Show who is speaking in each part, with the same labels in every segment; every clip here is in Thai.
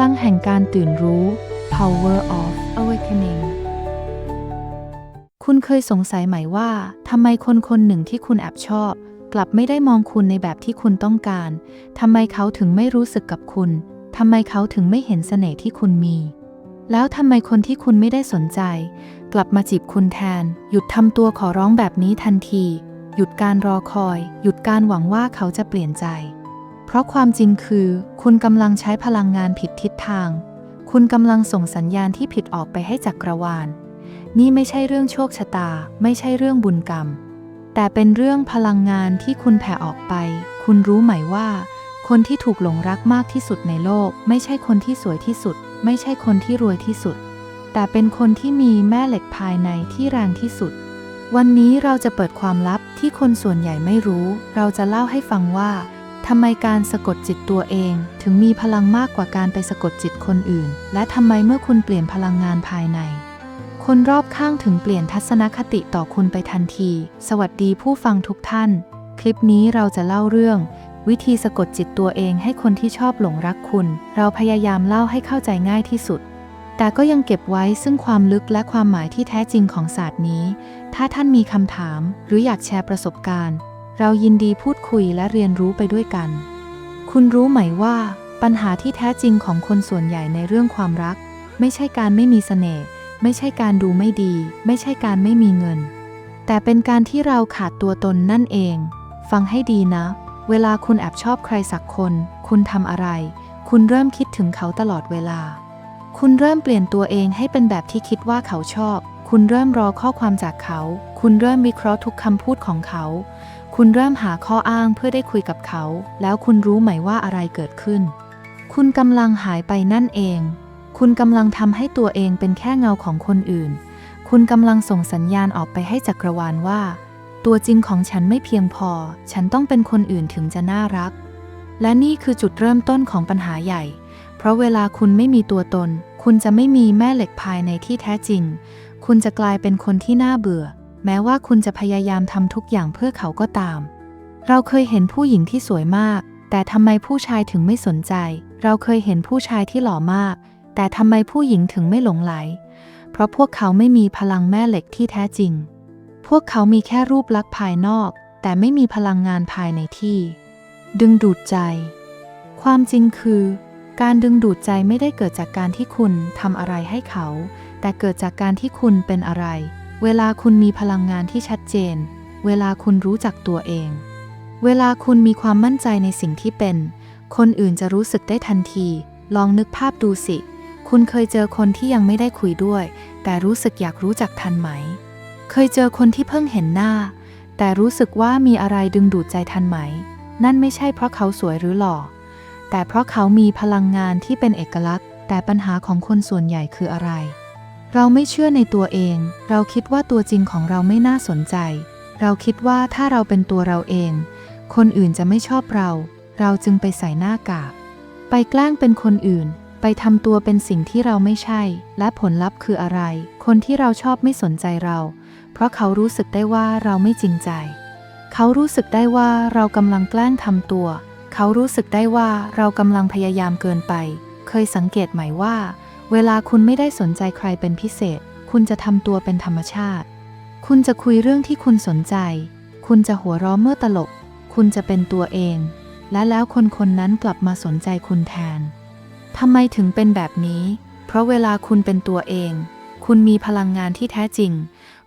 Speaker 1: ลังแห่งการตื่นรู้ power of awakening คุณเคยสงสัยไหมว่าทำไมคนคนหนึ่งที่คุณแอบชอบ กลับไม่ได้มองคุณในแบบที่คุณต้องการทำไมเขาถึงไม่รู้สึกกับคุณทำไมเขาถึงไม่เห็นเสน่ห์ที่คุณมี แล้วทำไมคนที่คุณไม่ได้สนใจ กลับมาจีบคุณแทน หยุดทำตัวขอร้องแบบนี้ทันที หยุดการรอคอย หยุดการหวังว่าเขาจะเปลี่ยนใจ เพราะความจริงคือ คุณกำลังใช้พลังงานผิดทิศทาง คุณกำลังส่งสัญญาณที่ผิดออกไปให้จักรวาล นี่ไม่ใช่เรื่องโชคชะตา ไม่ใช่เรื่องบุญกรรม แต่เป็นเรื่องพลังงานที่คุณแผ่ออกไป คุณรู้ไหมว่า คนที่ถูกหลงรักมากที่สุดในโลก ไม่ใช่คนที่สวยที่สุด ไม่ใช่คนที่รวยที่สุด แต่เป็นคนที่มีแม่เหล็กภายในที่แรงที่สุด วันนี้เราจะเปิดความลับที่คนส่วนใหญ่ไม่รู้ เราจะเล่าให้ฟังว่า ทำไมการสะกดจิตตัวเองถึงมีพลังมากกว่าการไปสะกดจิตคนอื่น และทำไมเมื่อคุณเปลี่ยนพลังงานภายใน คนรอบข้างถึงเปลี่ยนทัศนคติต่อคุณไปทันที สวัสดีผู้ฟังทุกท่าน คลิปนี้เราจะเล่าเรื่อง วิธีสะกดจิตตัวเองให้คนที่ชอบหลงรักคุณ เราพยายามเล่าให้เข้าใจง่ายที่สุด แต่ก็ยังเก็บไว้ซึ่งความลึกและความหมายที่แท้จริงของศาสตร์นี้ ถ้าท่านมีคำถามหรืออยากแชร์ประสบการณ์ เรายินดีพูดคุยและเรียนรู้ไปด้วยกัน คุณรู้ไหมว่า ปัญหาที่แท้จริงของคนส่วนใหญ่ในเรื่องความรัก ไม่ใช่การไม่มีเสน่ห์ไม่ใช่การดูไม่ดี ไม่ใช่การไม่มีเงิน แต่เป็นการที่เราขาดตัวตนนั่นเอง ฟังให้ดีนะ เวลาคุณแอบชอบใครสักคน คุณทำอะไร คุณเริ่มคิดถึงเขาตลอดเวลา คุณเริ่มเปลี่ยนตัวเองให้เป็นแบบที่คิดว่าเขาชอบ คุณเริ่มรอข้อความจากเขา คุณเริ่มวิเคราะห์ทุกคำพูดของเขา คุณเริ่มหาข้ออ้างเพื่อได้คุยกับเขา แล้วคุณรู้ไหมว่าอะไรเกิดขึ้น คุณกำลังหายไปนั่นเอง คุณกำลังทำให้ตัวเองเป็นแค่เงาของคนอื่น คุณกำลังส่งสัญญาณออกไปให้จักรวาลว่า ตัวจริงของฉันไม่เพียงพอ ฉันต้องเป็นคนอื่นถึงจะน่ารัก และนี่คือจุดเริ่มต้นของปัญหาใหญ่ เพราะเวลาคุณไม่มีตัวตน คุณจะไม่มีแม่เหล็กภายในที่แท้จริง คุณจะกลายเป็นคนที่น่าเบื่อ แม้ว่าคุณจะพยายามทำทุกอย่างเพื่อเขาก็ตาม เราเคยเห็นผู้หญิงที่สวยมาก แต่ทำไมผู้ชายถึงไม่สนใจ เราเคยเห็นผู้ชายที่หล่อมาก แต่ทำไมผู้หญิงถึงไม่หลงไหล เพราะพวกเขาไม่มีพลังแม่เหล็กที่แท้จริง พวกเขามีแค่รูปลักษณ์ภายนอก แต่ไม่มีพลังงานภายในที่ ดึงดูดใจ ความจริงคือ การดึงดูดใจไม่ได้เกิดจากการที่คุณทำอะไรให้เขา แต่เกิดจากการที่คุณเป็นอะไร เวลาคุณมีพลังงานที่ชัดเจน เวลาคุณรู้จักตัวเอง เวลาคุณมีความมั่นใจในสิ่งที่เป็น คนอื่นจะรู้สึกได้ทันที ลองนึกภาพดูสิ คุณเคยเจอคนที่ยังไม่ได้คุยด้วย แต่รู้สึกอยากรู้จักทันไหม เคยเจอคนที่เพิ่งเห็นหน้า แต่รู้สึกว่ามีอะไรดึงดูดใจทันไหม นั่นไม่ใช่เพราะเขาสวยหรือหล่อ แต่เพราะเขามีพลังงานที่เป็นเอกลักษณ์ แต่ปัญหาของคนส่วนใหญ่คืออะไร เราไม่เชื่อในตัวเอง เราคิดว่าตัวจริงของเราไม่น่าสนใจ เราคิดว่าถ้าเราเป็นตัวเราเอง คนอื่นจะไม่ชอบเรา เราจึงไปใส่หน้ากาก ไปแกล้งเป็นคนอื่น ไปทำตัวเป็นสิ่งที่เราไม่ใช่ และผลลัพธ์คืออะไร คนที่เราชอบไม่สนใจเรา เพราะเขารู้สึกได้ว่าเราไม่จริงใจ เขารู้สึกได้ว่าเรากำลังแกล้งทำตัว เขารู้สึกได้ว่าเรากำลังพยายามเกินไป เคยสังเกตไหมว่า เวลาคุณไม่ได้สนใจใครเป็นพิเศษ คุณจะทำตัวเป็นธรรมชาติ คุณจะคุยเรื่องที่คุณสนใจ คุณจะหัวเราะเมื่อตลก คุณจะเป็นตัวเอง และแล้วคนคนนั้นกลับมาสนใจคุณแทนทำไมถึงเป็นแบบนี้ เพราะเวลาคุณเป็นตัวเอง คุณมีพลังงานที่แท้จริง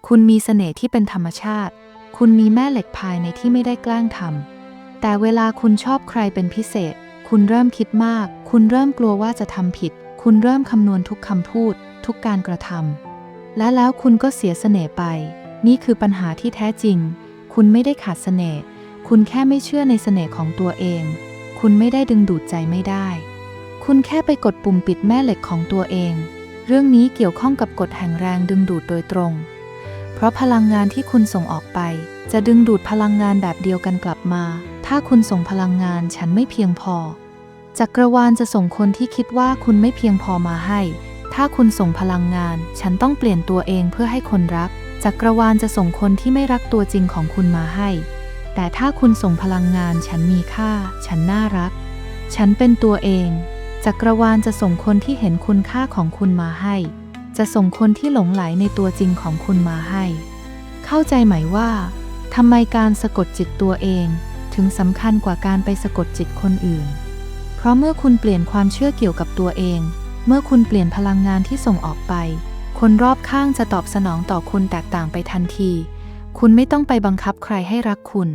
Speaker 1: คุณมีเสน่ห์ที่เป็นธรรมชาติ คุณมีแม่เหล็กภายในที่ไม่ได้แกล้งทำแต่เวลาคุณชอบใครเป็นพิเศษ คุณเริ่มคิดมาก คุณเริ่มกลัวว่าจะทำผิด คุณเริ่มคำนวณทุกคำพูด ทุกการกระทำและแล้วคุณก็เสียเสน่ห์ไป นี่คือปัญหาที่แท้จริง คุณไม่ได้ขาดเสน่ห์คุณแค่ไม่เชื่อในเสน่ห์ของตัวเอง คุณไม่ได้ดึงดูดใจไม่ได้ คุณแค่ไปกดปุ่มปิดแม่เหล็กของตัวเอง เรื่องนี้เกี่ยวข้องกับกฎแห่งแรงดึงดูดโดยตรง เพราะพลังงานที่คุณส่งออกไป จะดึงดูดพลังงานแบบเดียวกันกลับมา ถ้าคุณส่งพลังงานฉันไม่เพียงพอ จักรวาลจะส่งคนที่คิดว่าคุณไม่เพียงพอมาให้ ถ้าคุณส่งพลังงาน ฉันต้องเปลี่ยนตัวเองเพื่อให้คนรัก จักรวาลจะส่งคนที่ไม่รักตัวจริงของคุณมาให้ แต่ถ้าคุณส่งพลังงาน ฉันมีค่า ฉันน่ารัก ฉันเป็นตัวเอง จักรวาลจะส่งคนที่เห็นคุณค่าของคุณมาให้ จะส่งคนที่หลงไหลในตัวจริงของคุณมาให้ เข้าใจไหมว่าทำไมการสะกดจิตตัวเอง ถึงสำคัญกว่าการไปสะกดจิตคนอื่น ราะเมื่อคุณเปลี่ยนความเชื่อเกี่ยวกับตัวเอง เมื่อคุณเปลี่ยนพลังงานที่ส่งออกไป คนรอบข้างจะตอบสนองต่อคุณแตกต่างไปทันที คุณไม่ต้องไปบังคับใครให้รักคุณ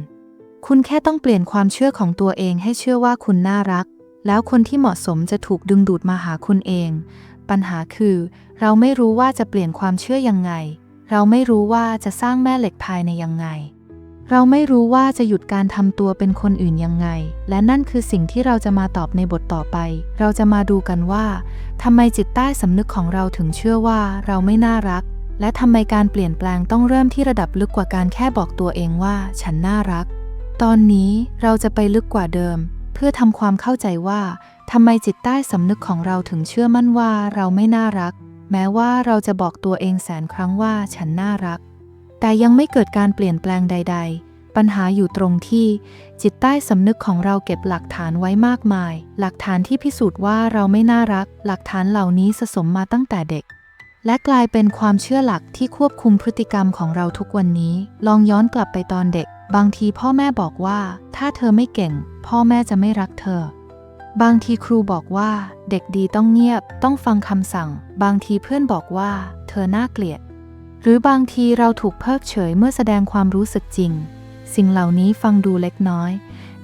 Speaker 1: คุณแค่ต้องเปลี่ยนความเชื่อของตัวเองให้เชื่อว่าคุณน่ารัก แล้วคนที่เหมาะสมจะถูกดึงดูดมาหาคุณเอง ปัญหาคือ เราไม่รู้ว่าจะเปลี่ยนความเชื่อยังไง เราไม่รู้ว่าจะสร้างแม่เหล็กภายในยังไง เราไม่รู้ว่าจะหยุดการทำตัวเป็นคนอื่นยังไง และนั่นคือสิ่งที่เราจะมาตอบในบทต่อไป เราจะมาดูกันว่าทำไมจิตใต้สำนึกของเราถึงเชื่อว่าเราไม่น่ารัก และทำไมการเปลี่ยนแปลงต้องเริ่มที่ระดับลึกกว่าการแค่บอกตัวเองว่าฉันน่ารัก ตอนนี้เราจะไปลึกกว่าเดิม เพื่อทำความเข้าใจว่าทำไมจิตใต้สำนึกของเราถึงเชื่อมั่นว่าเราไม่น่ารัก แม้ว่าเราจะบอกตัวเองแสนครั้งว่าฉันน่ารัก แต่ยังไม่เกิดการเปลี่ยนแปลงใด ๆ ปัญหาอยู่ตรงที่ จิตใต้สำนึกของเราเก็บหลักฐานไว้มากมาย หลักฐานที่พิสูจน์ว่าเราไม่น่ารัก หลักฐานเหล่านี้สะสมมาตั้งแต่เด็ก และกลายเป็นความเชื่อหลักที่ควบคุมพฤติกรรมของเราทุกวันนี้ ลองย้อนกลับไปตอนเด็ก บางทีพ่อแม่บอกว่า ถ้าเธอไม่เก่ง พ่อแม่จะไม่รักเธอบางทีครูบอกว่า เด็กดีต้องเงียบ ต้องฟังคำสั่ง บางทีเพื่อนบอกว่า เธอน่าเกลียด หรือบางทีเราถูกเพิกเฉยเมื่อแสดงความรู้สึกจริง สิ่งเหล่านี้ฟังดูเล็กน้อย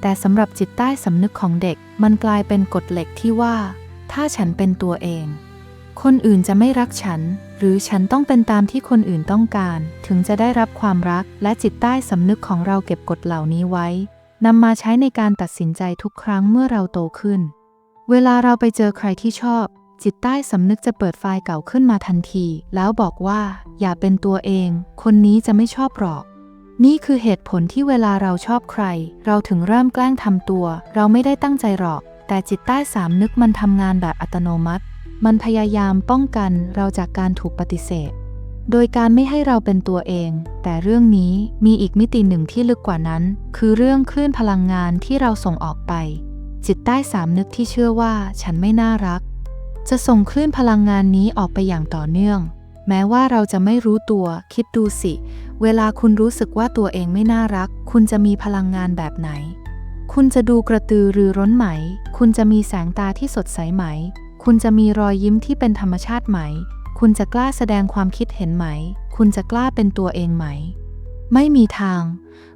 Speaker 1: แต่สำหรับจิตใต้สำนึกของเด็กมันกลายเป็นกฎเหล็กที่ว่า ถ้าฉันเป็นตัวเอง คนอื่นจะไม่รักฉัน หรือฉันต้องเป็นตามที่คนอื่นต้องการ ถึงจะได้รับความรักและจิตใต้สำนึกของเราเก็บกฎเหล่านี้ไว้นำมาใช้ในการตัดสินใจทุกครั้งเมื่อเราโตขึ้น เวลาเราไปเจอใครที่ชอบ จิตใต้สำนึกจะเปิดไฟล์เก่าขึ้นมาทันที แล้วบอกว่า อย่าเป็นตัวเอง คนนี้จะไม่ชอบหรอก นี่คือเหตุผลที่เวลาเราชอบใคร เราถึงเริ่มแกล้งทำตัว เราไม่ได้ตั้งใจหรอก แต่จิตใต้สามนึกมันทำงานแบบอัตโนมัติ มันพยายามป้องกันเราจากการถูกปฏิเสธ โดยการไม่ให้เราเป็นตัวเอง แต่เรื่องนี้มีอีกมิติหนึ่งที่ลึกกว่านั้น คือเรื่องคลื่นพลังงานที่เราส่งออกไป จิตใต้สามนึกที่เชื่อว่า ฉันไม่น่ารัก จะส่งคลื่นพลังงานนี้ออกไปอย่างต่อเนื่อง แม้ว่าเราจะไม่รู้ตัว คิดดูสิ เวลาคุณรู้สึกว่าตัวเองไม่น่ารัก คุณจะมีพลังงานแบบไหน คุณจะดูกระตือรือร้นไหม คุณจะมีแสงตาที่สดใสไหม คุณจะมีรอยยิ้มที่เป็นธรรมชาติไหม คุณจะกล้าแสดงความคิดเห็นไหม คุณจะกล้าเป็นตัวเองไหม ไม่มีทาง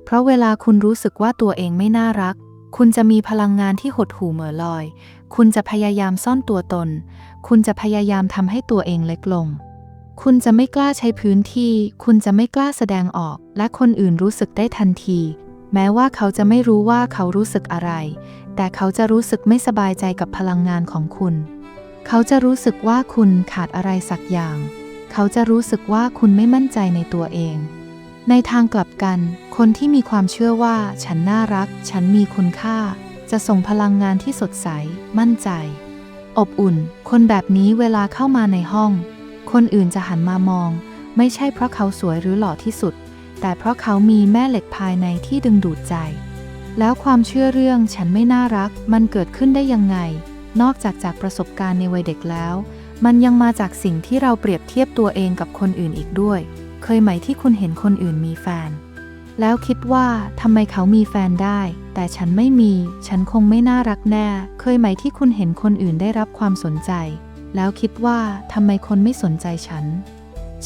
Speaker 1: เพราะเวลาคุณรู้สึกว่าตัวเองไม่น่ารัก คุณจะมีพลังงานที่หดหู่เหม่อลอย คุณจะพยายามซ่อนตัวตน คุณจะพยายามทำให้ตัวเองเล็กลง คุณจะไม่กล้าใช้พื้นที่ คุณจะไม่กล้าแสดงออก และคนอื่นรู้สึกได้ทันที แม้ว่าเขาจะไม่รู้ว่าเขารู้สึกอะไร แต่เขาจะรู้สึกไม่สบายใจกับพลังงานของคุณ เขาจะรู้สึกว่าคุณขาดอะไรสักอย่าง เขาจะรู้สึกว่าคุณไม่มั่นใจในตัวเอง ในทางกลับกัน คนที่มีความเชื่อว่า ฉันน่ารัก ฉันมีคุณค่า จะส่งพลังงานที่สดใส มั่นใจ อบอุ่น คนแบบนี้เวลาเข้ามาในห้อง คนอื่นจะหันมามอง ไม่ใช่เพราะเขาสวยหรือหล่อที่สุด แต่เพราะเขามีแม่เหล็กภายในที่ดึงดูดใจ แล้วความเชื่อเรื่องฉันไม่น่ารัก มันเกิดขึ้นได้ยังไง นอกจากจากประสบการณ์ในวัยเด็กแล้ว มันยังมาจากสิ่งที่เราเปรียบเทียบตัวเองกับคนอื่นอีกด้วย เคยไหมที่คุณเห็นคนอื่นมีแฟน แล้วคิดว่าทำไมเขามีแฟนได้ แต่ฉันไม่มี ฉันคงไม่น่ารักแน่ เคยไหมที่คุณเห็นคนอื่นได้รับความสนใจ แล้วคิดว่าทำไมคนไม่สนใจฉัน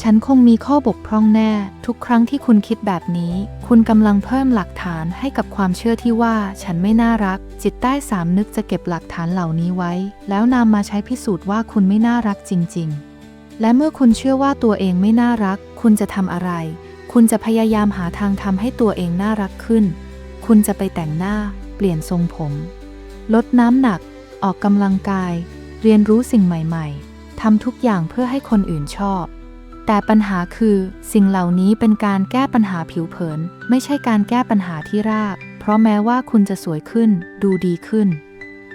Speaker 1: ฉันคงมีข้อบกพร่องแน่ ทุกครั้งที่คุณคิดแบบนี้ คุณกำลังเพิ่มหลักฐานให้กับความเชื่อที่ว่าฉันไม่น่ารัก จิตใต้สามนึกจะเก็บหลักฐานเหล่านี้ไว้ แล้วนำมาใช้พิสูจน์ว่าคุณไม่น่ารักจริง ๆ และเมื่อคุณเชื่อว่าตัวเองไม่น่ารัก คุณจะทำอะไร คุณจะพยายามหาทางทำให้ตัวเองน่ารักขึ้น คุณจะไปแต่งหน้า เปลี่ยนทรงผม ลดน้ำหนัก ออกกำลังกาย เรียนรู้สิ่งใหม่ๆ ทำทุกอย่างเพื่อให้คนอื่นชอบ แต่ปัญหาคือสิ่งเหล่านี้เป็นการแก้ปัญหาผิวเผิน ไม่ใช่การแก้ปัญหาที่ราก เพราะแม้ว่าคุณจะสวยขึ้น ดูดีขึ้น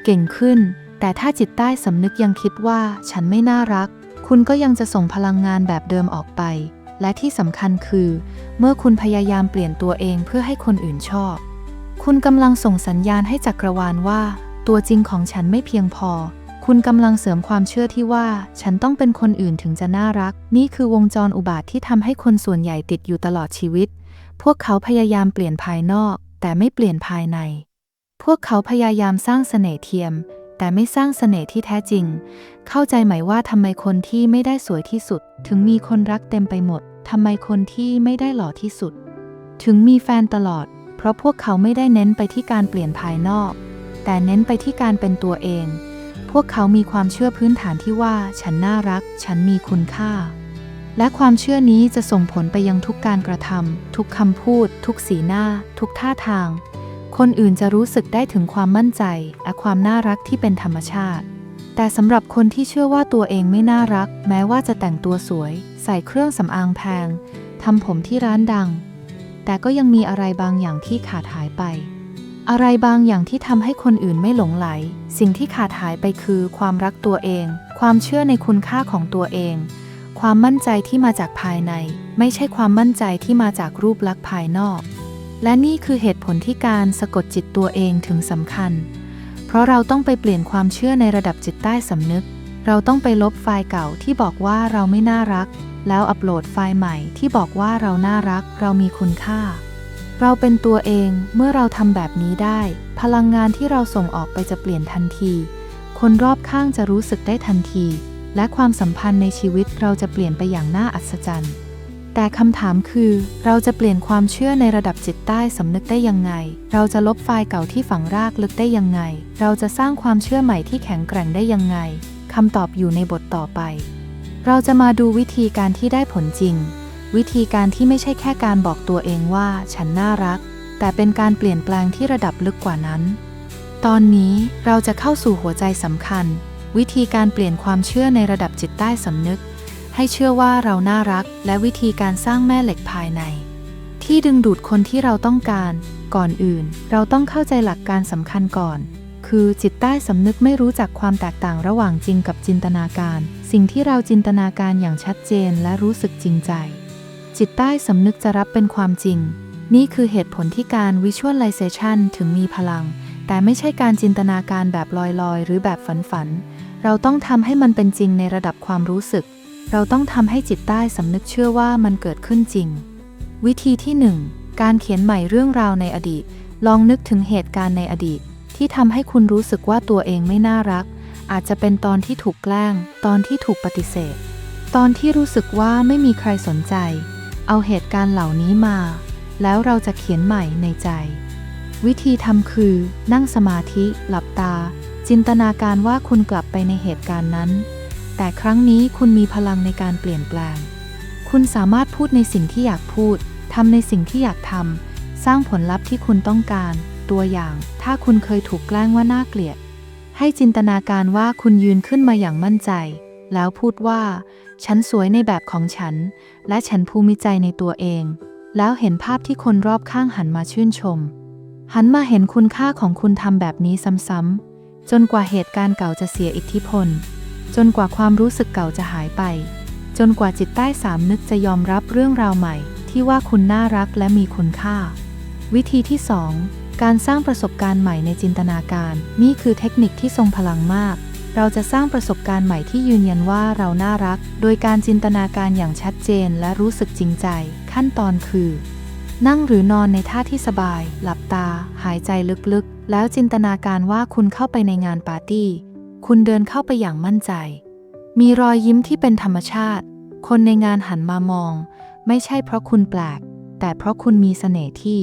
Speaker 1: เก่งขึ้น แต่ถ้าจิตใต้สำนึกยังคิดว่า ฉันไม่น่ารัก คุณก็ยังจะส่งพลังงานแบบเดิมออกไป และที่สำคัญคือ เมื่อคุณพยายามเปลี่ยนตัวเองเพื่อให้คนอื่นชอบ คุณกำลังส่งสัญญาณให้จักรวาลว่า ตัวจริงของฉันไม่เพียงพอ คุณกำลังเสริมความเชื่อที่ว่า ฉันต้องเป็นคนอื่นถึงจะน่ารัก นี่คือวงจรอุบาทที่ทำให้คนส่วนใหญ่ติดอยู่ตลอดชีวิต พวกเขาพยายามเปลี่ยนภายนอก แต่ไม่เปลี่ยนภายใน พวกเขาพยายามสร้างเสน่ห์เทียม แต่ไม่สร้างเสน่ห์ที่แท้จริง เข้าใจไหมว่าทำไมคนที่ไม่ได้สวยที่สุด ถึงมีคนรักเต็มไปหมด ทำไมคนที่ไม่ได้หล่อที่สุด ถึงมีแฟนตลอด เพราะพวกเขาไม่ได้เน้นไปที่การเปลี่ยนภายนอก แต่เน้นไปที่การเป็นตัวเอง พวกเขามีความเชื่อพื้นฐานที่ว่าฉันน่ารัก ฉันมีคุณค่า และความเชื่อนี้จะส่งผลไปยังทุกการกระทำทุกคำพูด ทุกสีหน้า ทุกท่าทาง คนอื่นจะรู้สึกได้ถึงความมั่นใจ และความน่ารักที่เป็นธรรมชาติ แต่สำหรับคนที่เชื่อว่าตัวเองไม่น่ารัก แม้ว่าจะแต่งตัวสวย ใส่เครื่องสำอางแพงทำผมที่ร้านดัง แต่ก็ยังมีอะไรบางอย่างที่ขาดหายไป อะไรบางอย่างที่ทำให้คนอื่นไม่หลงไหล สิ่งที่ขาดหายไปคือความรักตัวเอง ความเชื่อในคุณค่าของตัวเอง ความมั่นใจที่มาจากภายใน ไม่ใช่ความมั่นใจที่มาจากรูปลักษณ์ภายนอก และนี่คือเหตุผลที่การสะกดจิตตัวเองถึงสำคัญ เพราะเราต้องไปเปลี่ยนความเชื่อในระดับจิตใต้สำนึก เราต้องไปลบไฟล์เก่าที่บอกว่าเราไม่น่ารัก แล้วอัปโหลดไฟล์ใหม่ที่บอกว่าเราน่ารัก เรามีคุณค่า เราเป็นตัวเองเมื่อเราทำแบบนี้ได้ พลังงานที่เราส่งออกไปจะเปลี่ยนทันที คนรอบข้างจะรู้สึกได้ทันที และความสัมพันธ์ในชีวิตเราจะเปลี่ยนไปอย่างน่าอัศจรรย์ แต่คำถามคือ เราจะเปลี่ยนความเชื่อในระดับจิตใต้สำนึกได้ยังไง เราจะลบไฟล์เก่าที่ฝังรากลึกได้ยังไง เราจะสร้างความเชื่อใหม่ที่แข็งแกร่งได้ยังไงคำตอบอยู่ในบทต่อไป เราจะมาดูวิธีการที่ได้ผลจริง วิธีการที่ไม่ใช่แค่การบอกตัวเองว่า ฉันน่ารัก แต่เป็นการเปลี่ยนแปลงที่ระดับลึกกว่านั้น ตอนนี้เราจะเข้าสู่หัวใจสำคัญ วิธีการเปลี่ยนความเชื่อในระดับจิตใต้สำนึก ให้เชื่อว่าเราน่ารักและวิธีการสร้างแม่เหล็กภายใน ที่ดึงดูดคนที่เราต้องการ ก่อนอื่น เราต้องเข้าใจหลักการสำคัญก่อน คือจิตใต้สำนึกไม่รู้จักความแตกต่างระหว่างจริงกับจินตนาการ สิ่งที่เราจินตนาการอย่างชัดเจนและรู้สึกจริงใจ จิตใต้สำนึกจะรับเป็นความจริง นี่คือเหตุผลที่การ Visualization ถึงมีพลัง แต่ไม่ใช่การจินตนาการแบบลอยๆ หรือแบบฝันๆเราต้องทำให้มันเป็นจริงในระดับความรู้สึก เราต้องทำให้จิตใต้สำนึกเชื่อว่ามันเกิดขึ้นจริง วิธีที่ 1 การเขียนใหม่เรื่องราวในอดีต ลองนึกถึงเหตุการณ์ในอดีต ที่ทำให้คุณรู้สึกว่าตัวเองไม่น่ารัก อาจจะเป็นตอนที่ถูกแกล้ง ตอนที่ถูกปฏิเสธ ตอนที่รู้สึกว่าไม่มีใครสนใจ เอาเหตุการณ์เหล่านี้มา แล้วเราจะเขียนใหม่ในใจ วิธีทำคือ นั่งสมาธิ หลับตา จินตนาการว่าคุณกลับไปในเหตุการณ์นั้น แต่ครั้งนี้คุณมีพลังในการเปลี่ยนแปลง คุณสามารถพูดในสิ่งที่อยากพูดทำในสิ่งที่อยากทำสร้างผลลัพธ์ที่คุณต้องการ ตัวอย่าง ถ้าคุณเคยถูกแกล้งว่าน่าเกลียด ให้จินตนาการว่าคุณยืนขึ้นมาอย่างมั่นใจ แล้วพูดว่า ฉันสวยในแบบของฉัน และฉันภูมิใจในตัวเอง แล้วเห็นภาพที่คนรอบข้างหันมาชื่นชม หันมาเห็นคุณค่าของคุณทำแบบนี้ซ้ำๆจนกว่าเหตุการณ์เก่าจะเสียอิทธิพล จนกว่าความรู้สึกเก่าจะหายไป จนกว่าจิตใต้สามนึกจะยอมรับเรื่องราวใหม่ ที่ว่าคุณน่ารักและมีคุณค่า วิธีที่ 2 การสร้างประสบการณ์ใหม่ในจินตนาการ นี่คือเทคนิคที่ทรงพลังมาก เราจะสร้างประสบการณ์ใหม่ที่ยืนยันว่าเราน่ารัก โดยการจินตนาการอย่างชัดเจนและรู้สึกจริงใจ ขั้นตอนคือ นั่งหรือนอนในท่าที่สบาย หลับตา หายใจลึกๆ แล้วจินตนาการว่าคุณเข้าไปในงานปาร์ตี้ คุณเดินเข้าไปอย่างมั่นใจ มีรอยยิ้มที่เป็นธรรมชาติ คนในงานหันมามอง ไม่ใช่เพราะคุณแปลก แต่เพราะคุณมีเสน่ห์ที่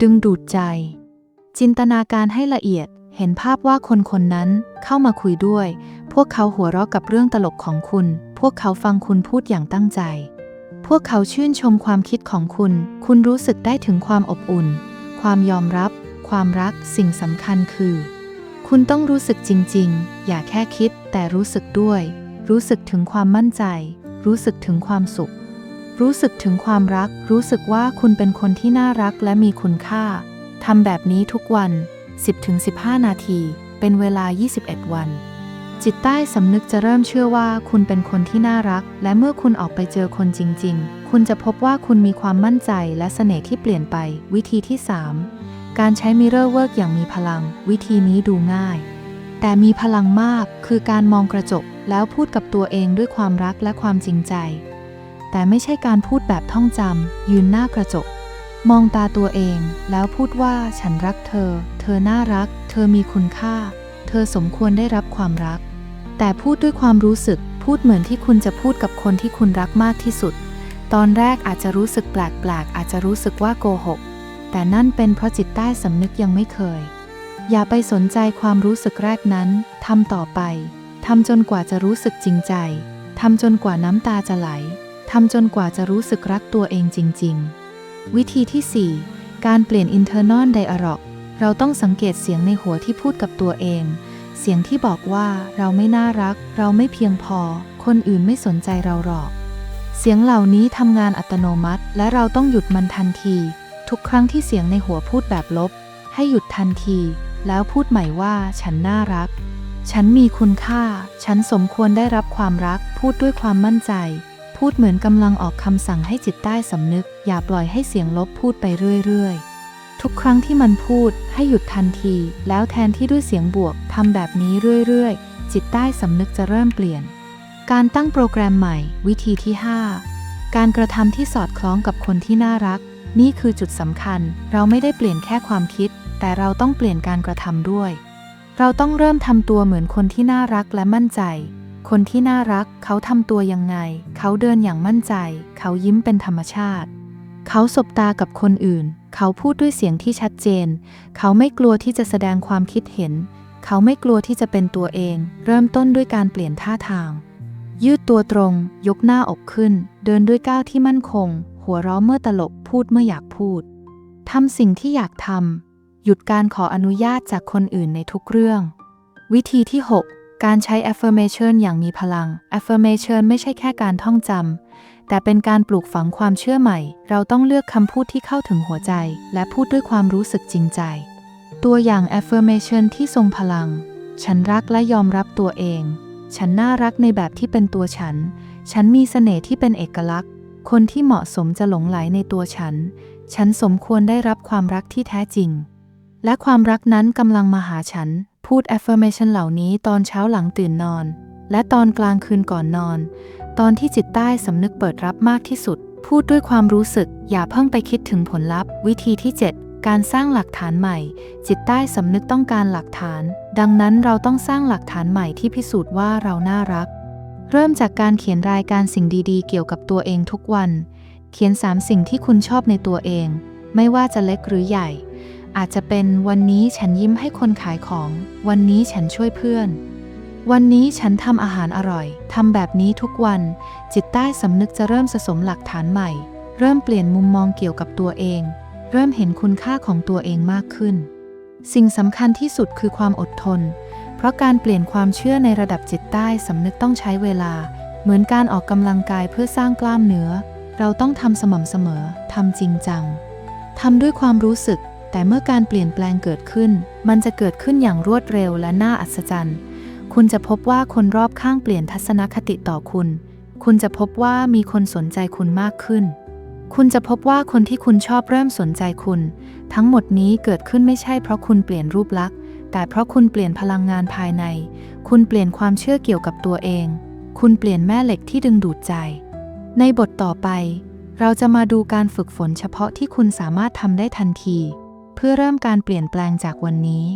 Speaker 1: ดึงดูดใจ จินตนาการให้ละเอียด เห็นภาพว่าคนคนนั้นเข้ามาคุยด้วย พวกเขาหัวเราะกับเรื่องตลกของคุณ พวกเขาฟังคุณพูดอย่างตั้งใจ พวกเขาชื่นชมความคิดของคุณ คุณรู้สึกได้ถึงความอบอุ่น ความยอมรับ ความรักสิ่งสำคัญคือ คุณต้องรู้สึกจริง ๆ อย่าแค่คิดแต่รู้สึกด้วย รู้สึกถึงความมั่นใจ รู้สึกถึงความสุข รู้สึกถึงความรัก รู้สึกว่าคุณเป็นคนที่น่ารักและมีคุณค่า ทำแบบนี้ทุกวัน 10-15 นาที เป็นเวลา 21 วัน จิตใต้สำนึกจะเริ่มเชื่อว่าคุณเป็นคนที่น่ารัก และเมื่อคุณออกไปเจอคนจริง ๆ คุณจะพบว่าคุณมีความมั่นใจและเสน่ห์ที่เปลี่ยนไป วิธีที่ 3 การใช้ Mirror Work อย่างมีพลัง วิธีนี้ดูง่าย แต่มีพลังมากคือการมองกระจกแล้วพูดกับตัวเองด้วยความรักและความจริงใจ แต่ไม่ใช่การพูดแบบท่องจำยืนหน้ากระจก มองตาตัวเองแล้วพูดว่าฉันรักเธอ เธอน่ารัก เธอมีคุณค่า เธอสมควรได้รับความรัก แต่พูดด้วยความรู้สึก พูดเหมือนที่คุณจะพูดกับคนที่คุณรักมากที่สุด ตอนแรกอาจจะรู้สึกแปลกๆอาจจะรู้สึกว่าโกหก แต่นั่นเป็นเพราะจิตใต้สำนึกยังไม่เคย อย่าไปสนใจความรู้สึกแรกนั้นทำต่อไปทำจนกว่าจะรู้สึกจริงใจทำจนกว่าน้ำตาจะไหลทำจนกว่าจะรู้สึกรักตัวเองจริง ๆ วิธีที่ 4 การเปลี่ยน internal dialog เราต้องสังเกตเสียงในหัวที่พูดกับตัวเอง เสียงที่บอกว่าเราไม่น่ารัก เราไม่เพียงพอ คนอื่นไม่สนใจเราหรอก เสียงเหล่านี้ทำงานอัตโนมัติ และเราต้องหยุดมันทันที ทุกครั้งที่เสียงในหัวพูดแบบลบ ให้หยุดทันที แล้วพูดใหม่ว่าฉันน่ารัก ฉันมีคุณค่า ฉันสมควรได้รับความรัก พูดด้วยความมั่นใจ พูดเหมือนกำลังออกคำสั่งให้จิตใต้สำนึก อย่าปล่อยให้เสียงลบพูดไปเรื่อยๆ ทุกครั้งที่มันพูดให้หยุดทันที แล้วแทนที่ด้วยเสียงบวกทำแบบนี้เรื่อยๆ จิตใต้สำนึกจะเริ่มเปลี่ยน การตั้งโปรแกรมใหม่ วิธีที่ 5 การกระทำที่สอดคล้องกับคนที่น่ารัก นี่คือจุดสำคัญ เราไม่ได้เปลี่ยนแค่ความคิด แต่เราต้องเปลี่ยนการกระทำด้วย เราต้องเริ่มทำตัวเหมือนคนที่น่ารักและมั่นใจ คนที่น่ารัก เขาทำตัวยังไง เขาเดินอย่างมั่นใจ เขายิ้มเป็นธรรมชาติ เขาสบตากับคนอื่น เขาพูดด้วยเสียงที่ชัดเจน เขาไม่กลัวที่จะแสดงความคิดเห็น เขาไม่กลัวที่จะเป็นตัวเอง เริ่มต้นด้วยการเปลี่ยนท่าทางยืดตัวตรง ยกหน้าอกขึ้น เดินด้วยก้าวที่มั่นคง หัวเราะเมื่อตลกพูดเมื่ออยากพูดทำสิ่งที่อยากทำหยุดการขออนุญาตจากคนอื่นในทุกเรื่อง วิธีที่ 6 การใช้ affirmation อย่างมีพลัง affirmation ไม่ใช่แค่การท่องจำแต่เป็นการปลูกฝังความเชื่อใหม่ เราต้องเลือกคำพูดที่เข้าถึงหัวใจ และพูดด้วยความรู้สึกจริงใจ ตัวอย่าง affirmation ที่ทรงพลัง ฉันรักและยอมรับตัวเอง ฉันน่ารักในแบบที่เป็นตัวฉัน ฉันมีเสน่ห์ที่เป็นเอกลักษณ์ คนที่เหมาะสมจะหลงไหลในตัวฉัน ฉันสมควรได้รับความรักที่แท้จริง และความรักนั้นกำลังมาหาฉัน พูด affirmation เหล่านี้ตอนเช้าหลังตื่นนอน และตอนกลางคืนก่อนนอน ตอนที่จิตใต้สำนึกเปิดรับมากที่สุด พูดด้วยความรู้สึก อย่าเพิ่งไปคิดถึงผลลัพธ์ วิธีที่ 7 การสร้างหลักฐานใหม่ จิตใต้สำนึกต้องการหลักฐาน ดังนั้นเราต้องสร้างหลักฐานใหม่ที่พิสูจน์ว่าเราน่ารัก เริ่มจากการเขียนรายการสิ่งดีๆ เกี่ยวกับตัวเองทุกวัน เขียน 3 สิ่งที่คุณชอบในตัวเอง ไม่ว่าจะเล็กหรือใหญ่ อาจจะเป็นวันนี้ฉันยิ้มให้คนขายของ วันนี้ฉันช่วยเพื่อน วันนี้ฉันทำอาหารอร่อย ทำแบบนี้ทุกวัน จิตใต้สำนึกจะเริ่มสะสมหลักฐานใหม่ เริ่มเปลี่ยนมุมมองเกี่ยวกับตัวเอง เริ่มเห็นคุณค่าของตัวเองมากขึ้น สิ่งสำคัญที่สุดคือความอดทน เพราะการเปลี่ยนความเชื่อในระดับจิตใต้สำนึกต้องใช้เวลา เหมือนการออกกำลังกายเพื่อสร้างกล้ามเนื้อ เราต้องทำสม่ำเสมอทำจริงจังทำด้วยความรู้สึก แต่เมื่อการเปลี่ยนแปลงเกิดขึ้น มันจะเกิดขึ้นอย่างรวดเร็วและน่าอัศจรรย์ คุณจะพบว่าคนรอบข้างเปลี่ยนทัศนคติต่อคุณ คุณจะพบว่ามีคนสนใจคุณมากขึ้น คุณจะพบว่าคนที่คุณชอบเริ่มสนใจคุณ ทั้งหมดนี้เกิดขึ้นไม่ใช่เพราะคุณเปลี่ยนรูปลักษณ์ แต่เพราะคุณเปลี่ยนพลังงานภายใน คุณเปลี่ยนความเชื่อเกี่ยวกับตัวเอง คุณเปลี่ยนแม่เหล็กที่ดึงดูดใจ ในบทต่อไป เราจะมาดูการฝึกฝนเฉพาะที่คุณสามารถทำได้ทันที เพื่อเริ่มการเปลี่ยนแปลงจากวันนี้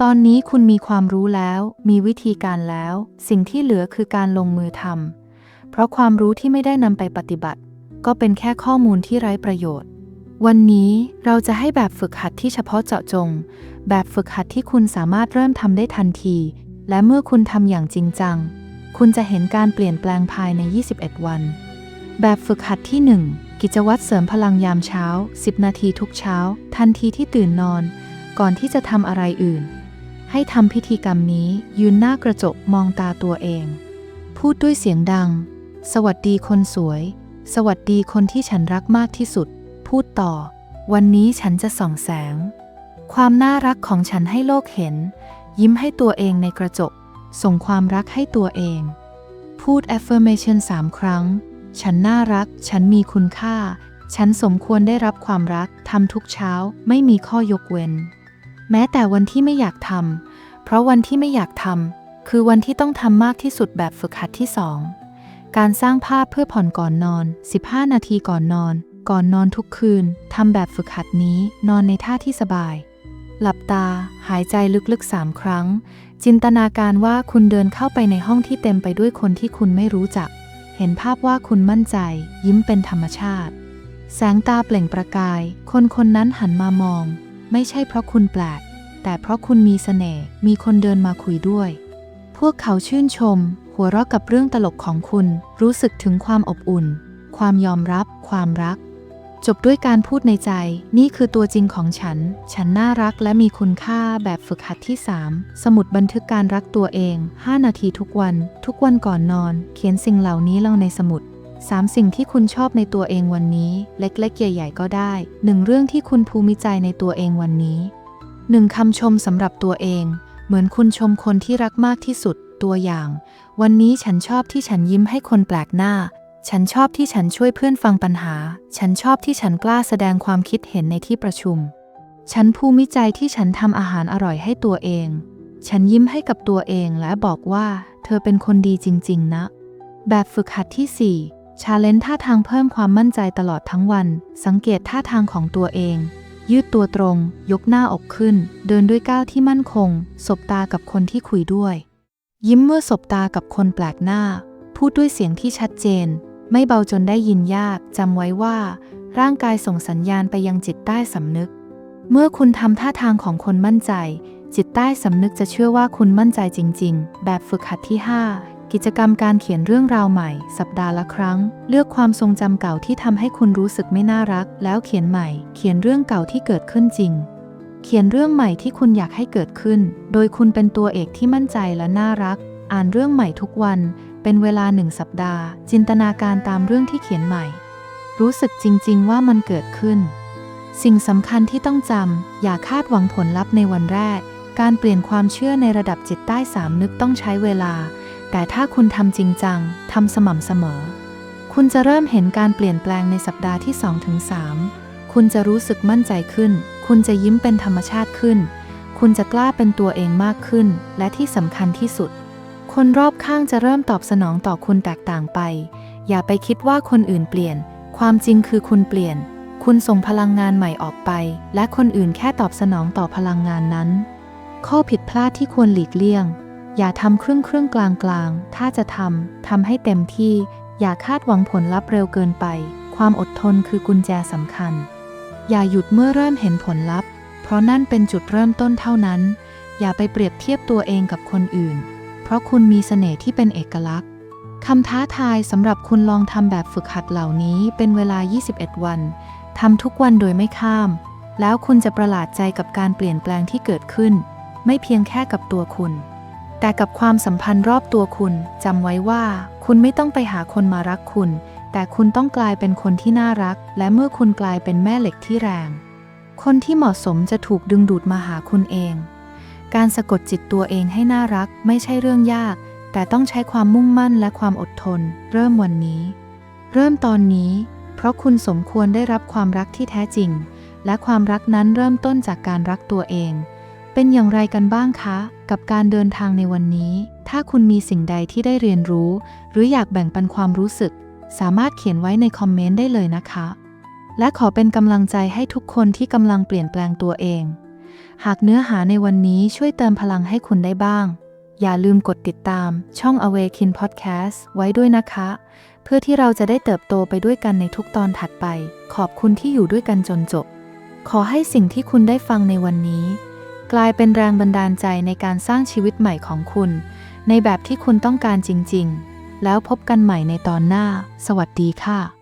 Speaker 1: ตอนนี้คุณมีความรู้แล้ว มีวิธีการแล้ว สิ่งที่เหลือคือการลงมือทำเพราะความรู้ที่ไม่ได้นำไปปฏิบัติ ก็เป็นแค่ข้อมูลที่ไร้ประโยชน์ วันนี้เราจะให้แบบฝึกหัดที่เฉพาะเจาะจง แบบฝึกหัดที่คุณสามารถเริ่มทำได้ทันที และเมื่อคุณทำอย่างจริงจัง คุณจะเห็นการเปลี่ยนแปลงภายใน 21 วัน แบบฝึกหัดที่ 1 กิจวัตรเสริมพลังยามเช้า 10 นาทีทุกเช้า ทันทีที่ตื่นนอน ก่อนที่จะทำอะไรอื่น ให้ทำพิธีกรรมนี้ยืนหน้ากระจกมองตาตัวเอง พูดด้วยเสียงดัง สวัสดีคนสวย สวัสดีคนที่ฉันรักมากที่สุด พูดต่อ วันนี้ฉันจะส่องแสง ความน่ารักของฉันให้โลกเห็น ยิ้มให้ตัวเองในกระจก ส่งความรักให้ตัวเอง พูด affirmation 3ครั้ง ฉันน่ารัก ฉันมีคุณค่า ฉันสมควรได้รับความรัก ทำทุกเช้า ไม่มีข้อยกเว้น แม้แต่วันที่ไม่อยากทำ เพราะวันที่ไม่อยากทำ คือวันที่ต้องทำมากที่สุดแบบฝึกหัดที่สองการสร้างภาพเพื่อผ่อนก่อนนอน 15 นาทีก่อนนอน ก่อนนอนทุกคืนทำแบบฝึกหัดนี้นอนในท่าที่สบาย หลับตาหายใจลึกๆสามครั้ง จินตนาการว่าคุณเดินเข้าไปในห้องที่เต็มไปด้วยคนที่คุณไม่รู้จัก เห็นภาพว่าคุณมั่นใจ ยิ้มเป็นธรรมชาติ แสงตาเปล่งประกาย คนคนนั้นหันมามอง ไม่ใช่เพราะคุณแปลก แต่เพราะคุณมีเสน่ห์มีคนเดินมาคุยด้วย พวกเขาชื่นชม หัวเราะกับเรื่องตลกของคุณ รู้สึกถึงความอบอุ่นความยอมรับ ความรัก จบด้วยการพูดในใจ นี่คือตัวจริงของฉัน ฉันน่ารักและมีคุณค่าแบบฝึกหัดที่ 3 สมุดบันทึกการรักตัวเอง 5 นาทีทุกวัน ทุกวันก่อนนอน เขียนสิ่งเหล่านี้ลงในสมุด 3 สิ่งที่คุณชอบในตัวเองวันนี้ เล็กๆ ใหญ่ ๆ ก็ได้ 1 เรื่องที่คุณภูมิใจในตัวเองวันนี้ 1คำชมสำหรับตัวเอง เหมือนคุณชมคนที่รักมากที่สุด ตัวอย่าง วันนี้ฉันชอบที่ฉันยิ้มให้คนแปลกหน้า ฉันชอบที่ฉันช่วยเพื่อนฟังปัญหา ฉันชอบที่ฉันกล้าแสดงความคิดเห็นในที่ประชุม ฉันภูมิใจที่ฉันทำอาหารอร่อยให้ตัวเอง ฉันยิ้มให้กับตัวเองและบอกว่า เธอเป็นคนดีจริง ๆ นะ แบบฝึกหัดที่ 4 ชาเลนจ์ท่าทางเพิ่มความมั่นใจตลอดทั้งวัน สังเกตท่าทางของตัวเอง ยืดตัวตรง ยกหน้าอกขึ้น เดินด้วยก้าวที่มั่นคง สบตากับคนที่คุยด้วย ยิ้มเมื่อสบตากับคนแปลกหน้า พูดด้วยเสียงที่ชัดเจน ไม่เบาจนได้ยินยากจำไว้ว่า ร่างกายส่งสัญญาณไปยังจิตใต้สำนึก เมื่อคุณทำท่าทางของคนมั่นใจ จิตใต้สำนึกจะเชื่อว่าคุณมั่นใจจริง ๆ แบบฝึกหัดที่ 5 กิจกรรมการเขียนเรื่องราวใหม่ สัปดาห์ละครั้ง เลือกความทรงจำเก่าที่ทำให้คุณรู้สึกไม่น่ารัก แล้วเขียนใหม่ เขียนเรื่องเก่าที่เกิดขึ้นจริง เขียนเรื่องใหม่ที่คุณอยากให้เกิดขึ้น โดยคุณเป็นตัวเอกที่มั่นใจและน่ารัก อ่านเรื่องใหม่ทุกวัน เป็นเวลาหนึ่งสัปดาห์ จินตนาการตามเรื่องที่เขียนใหม่ รู้สึกจริง ๆ ว่ามันเกิดขึ้น สิ่งสำคัญที่ต้องจำอย่าคาดหวังผลลัพธ์ในวันแรก การเปลี่ยนความเชื่อในระดับจิตใต้สามนึกต้องใช้เวลา แต่ถ้าคุณทำจริงจังทำสม่ำเสมอ คุณจะเริ่มเห็นการเปลี่ยนแปลงในสัปดาห์ที่2-3คุณจะรู้สึกมั่นใจขึ้น คุณจะยิ้มเป็นธรรมชาติขึ้น คุณจะกล้าเป็นตัวเองมากขึ้น และที่สำคัญที่สุด คนรอบข้างจะเริ่มตอบสนองต่อคุณแตกต่างไป อย่าไปคิดว่าคนอื่นเปลี่ยน ความจริงคือคุณเปลี่ยน คุณส่งพลังงานใหม่ออกไป และคนอื่นแค่ตอบสนองต่อพลังงานนั้น ข้อผิดพลาดที่ควรหลีกเลี่ยง อย่าทำครึ่งครึ่งกลางกลาง ถ้าจะทำ ทำให้เต็มที่ อย่าคาดหวังผลลัพธ์เร็วเกินไป ความอดทนคือกุญแจสำคัญ อย่าหยุดเมื่อเริ่มเห็นผลลัพธ์ เพราะนั่นเป็นจุดเริ่มต้นเท่านั้น อย่าไปเปรียบเทียบตัวเองกับคนอื่น ราะคุณมีเสน่ห์ที่เป็นเอกลักษณ์คำท้าทายสำหรับคุณลองทำแบบฝึกหัดเหล่านี้เป็นเวลา 21 วันทำทุกวันโดยไม่ข้าม แล้วคุณจะประหลาดใจกับการเปลี่ยนแปลงที่เกิดขึ้น ไม่เพียงแค่กับตัวคุณ แต่กับความสัมพันธ์รอบตัวคุณจำไว้ว่า คุณไม่ต้องไปหาคนมารักคุณ แต่คุณต้องกลายเป็นคนที่น่ารัก และเมื่อคุณกลายเป็นแม่เหล็กที่แรง คนที่เหมาะสมจะถูกดึงดูดมาหาคุณเอง การสะกดจิตตัวเองให้น่ารักไม่ใช่เรื่องยาก แต่ต้องใช้ความมุ่งมั่นและความอดทน เริ่มวันนี้ เริ่มตอนนี้ เพราะคุณสมควรได้รับความรักที่แท้จริง และความรักนั้นเริ่มต้นจากการรักตัวเอง เป็นอย่างไรกันบ้างคะ กับการเดินทางในวันนี้ ถ้าคุณมีสิ่งใดที่ได้เรียนรู้ หรืออยากแบ่งปันความรู้สึก สามารถเขียนไว้ในคอมเมนต์ได้เลยนะคะ และขอเป็นกำลังใจให้ทุกคนที่กำลังเปลี่ยนแปลงตัวเอง หากเนื้อหาในวันนี้ช่วยเติมพลังให้คุณได้บ้าง อย่าลืมกดติดตามช่อง Awaken Podcast ไว้ด้วยนะคะ เพื่อที่เราจะได้เติบโตไปด้วยกันในทุกตอนถัดไป ขอบคุณที่อยู่ด้วยกันจนจบ ขอให้สิ่งที่คุณได้ฟังในวันนี้ กลายเป็นแรงบันดาลใจในการสร้างชีวิตใหม่ของคุณ ในแบบที่คุณต้องการจริง ๆ แล้วพบกันใหม่ในตอนหน้า สวัสดีค่ะ